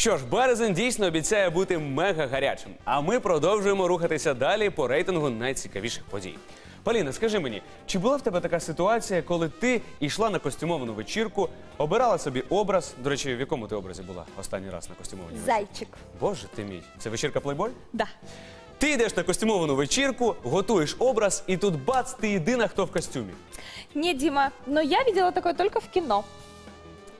Що ж, березень дійсно обіцяє бути мега гарячим. А ми продовжуємо рухатися далі по рейтингу найцікавіших подій. Поліна, скажи мені, чи була в тебе така ситуація, коли ти йшла на костюмовану вечірку, обирала собі образ? До речі, в якому ти образі була останній раз на костюмованій вечірці? Зайчик. Боже ти мій, це вечірка плейбой? Да. Ти йдеш на костюмовану вечірку, готуєш образ, і тут бац, ти єдина, хто в костюмі. Не, Дима, но я видела такое только в кино.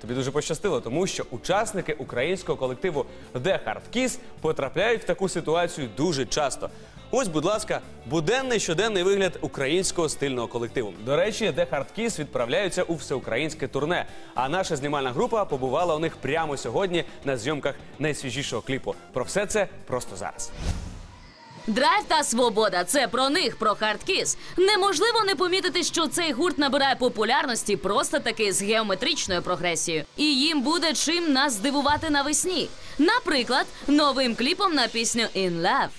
Тобі дуже пощастило, тому що учасники українського колективу The Hard Kiss потрапляють в таку ситуацію дуже часто. Ось, будь ласка, буденний щоденний вигляд українського стильного колективу. До речі, The Hard Kiss відправляються у всеукраїнське турне. А наша знімальна група побувала у них прямо сьогодні на зйомках найсвіжішого кліпу. Про все це просто зараз. Драйв та свобода це про них, про хардкіс. Неможливо не помітити, що цей гурт набирає популярності просто таки з геометричною прогресією. І їм буде чим нас здивувати навесні. Наприклад, новим кліпом на пісню «In Love».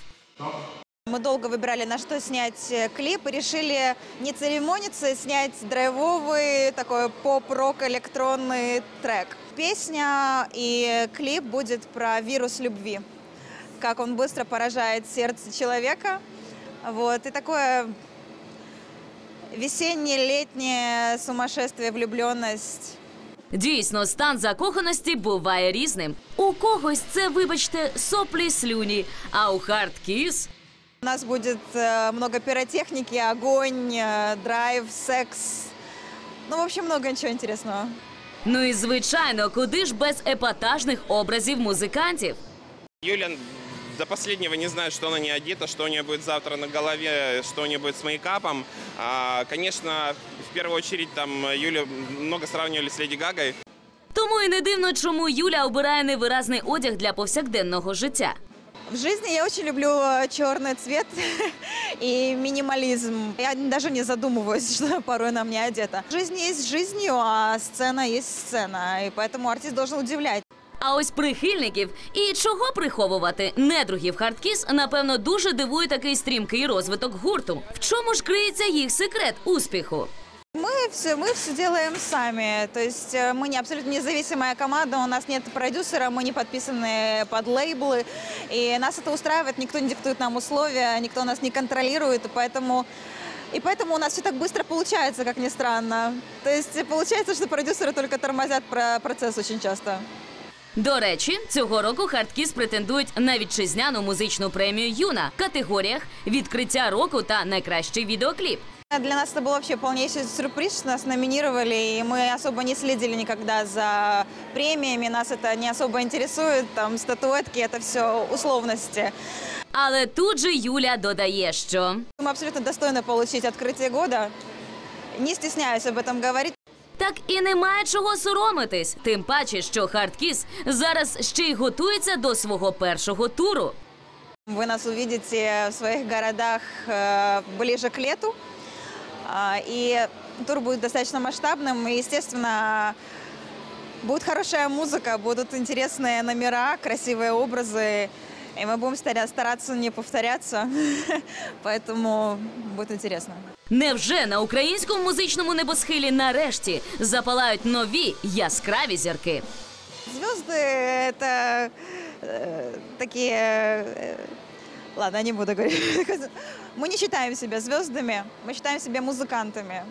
Мы долго выбирали, на что снять э, клип, и решили не церемониться, снять драйвовый, такой поп-рок электронный трек. Песня и клип будет про вирус любви, как он быстро поражает сердце человека. Вот, и такое весеннее-летнее сумасшествие, влюбленность. Дійсно, стан закоханості буває різним. У когось це, вибачте, соплі слюні, а у хардкіс У нас будет э, много пиротехники, огонь, э, драйв, секс. Ну, в общем, много ничего интересного. Ну і звичайно, куди ж без епатажних образів музикантів? Юля до последнего не знает, что она не одета, что у нее будет завтра на голове, что у нее будет с мейкапом. А, конечно, в первую очередь там Юлю много сравнивали с Леди Гагой. Тому і не дивно, чому Юля обирає невиразний одяг для повсякденного життя. В жизни я очень люблю э, черный цвет и минимализм. Я даже не задумываюсь, что порой на мне одета. Жизнь есть жизнью, а сцена есть сцена. И поэтому артист должен удивлять. А ось прихильників і чого приховувати недругів хардкіс, напевно, дуже дивує такий стрімкий розвиток гурту. В чому ж криється їх секрет успіху? Мы все, мы все делаем сами. То есть э, мы не абсолютно независимая команда, у нас нет продюсера, мы не подписаны под лейблы. И нас это устраивает, никто не диктует нам условия, никто нас не контролирует, и поэтому... И поэтому у нас все так быстро получается, как ни странно. То есть э, получается, что продюсеры только тормозят про процесс очень часто. До речі, цього року хардкіс претендують на вітчизняну музичну премію Юна в категоріях відкриття року та найкращий відеокліп. Для нас это был вообще полнейший сюрприз, что нас номинировали, и мы особо не следили никогда за премиями, нас это не особо интересует, там статуэтки, это все условности. Але тут же Юля додає, що Мы абсолютно достойны получить открытие года, не стесняюсь об этом говорить. так і немає чого соромитись. Тим паче, що хардкіс зараз ще й готується до свого першого туру. Вы нас увидите в своих городах э, ближе к лету, А, и тур будет достаточно масштабным, и, естественно, будет хорошая музыка, будут интересные номера, красивые образы, и мы будем старя- стараться не повторяться, поэтому будет интересно. Невже на українському музичному небосхилі нарешті запалають нові яскраві зірки? Звезды это э, такие... э, ладно, не буду говорить. Мы не считаем себя звездами, мы считаем себя музыкантами.